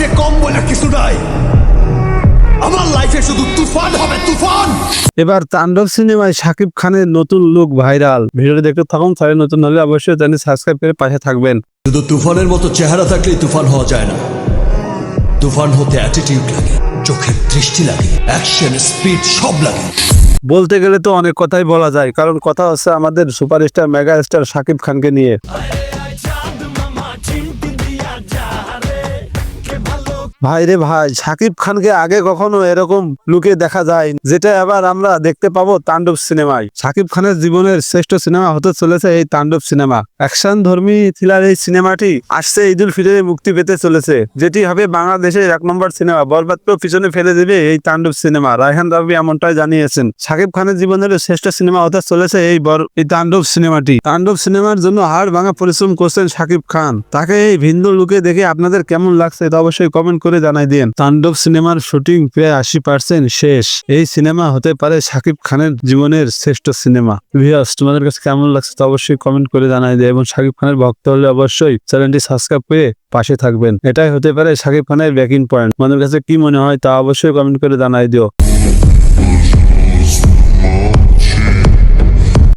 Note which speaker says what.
Speaker 1: লাইফে কম বলে কিছু নাই। আমার লাইফে শুধু তুফান হবে তুফান!
Speaker 2: এবার তাণ্ডব সিনেমায় শাকিব খানের নতুন লুক ভাইরাল ভিডিওটি দেখতে থাকুন তাহলে নতুন হলে অবশ্যই জানি সাবস্ক্রাইব করে পাশে থাকবেন।
Speaker 1: শুধু তুফানের মতো চেহারা থাকলেই তুফান হওয়া যায় না। তুফান হতে অ্যাটিটিউড লাগে চোখের দৃষ্টি লাগে অ্যাকশন স্পিড সব লাগে।
Speaker 2: বলতে গেলে তো অনেক কথাই বলা যায় কারণ কথা হচ্ছে আমাদের সুপারস্টার মেগা স্টার শাকিব খানকে নিয়ে। ভাই রে ভাই, শাকিব খানকে আগে কখনো এরকম লুকে দেখা যায় যেটা এবার আমরা দেখতে পাবো তাণ্ডব সিনেমায়। শাকিব খানের জীবনের শ্রেষ্ঠ সিনেমা হতে চলেছে এই তাণ্ডব সিনেমা। অ্যাকশন ধর্মী থ্রিলার এই সিনেমাটি আসছে ঈদুল ফিতরে মুক্তি পেতে চলেছে, যেটি হবে বাংলাদেশের এক নম্বর সিনেমা। বরবাদকেও পিছনে ফেলে দেবে এই তাণ্ডব সিনেমা, রায়হান রাবি এমনটাই জানিয়েছেন। শাকিব খানের জীবনের শ্রেষ্ঠ সিনেমা হতে চলেছে এই এই তাণ্ডব সিনেমাটি। তাণ্ডব সিনেমার জন্য হাড় ভাঙা পরিশ্রম করছেন শাকিব খান। তাকে এই ভিন্ন লুকে দেখে আপনাদের কেমন লাগছে তা অবশ্যই কমেন্ট জানাই দিন তাণ্ডব সিনেমার শুটিং প্রায় আশি পার্সেন্ট শেষ। এই সিনেমা হতে পারে সাকিব খানের জীবনের শ্রেষ্ঠ সিনেমা। ভিউয়ার্স তোমাদের কাছে কেমন লাগছে তা অবশ্যই কমেন্ট করে জানাই দেয় এবং সাকিব খানের ভক্ত হলে অবশ্যই চ্যানেলটি সাবস্ক্রাইব করে পাশে থাকবেন। এটাই হতে পারে সাকিব খানের ব্যাকিং পয়েন্ট তোমাদের কাছে কি মনে হয় তা অবশ্যই কমেন্ট করে জানাই দিও।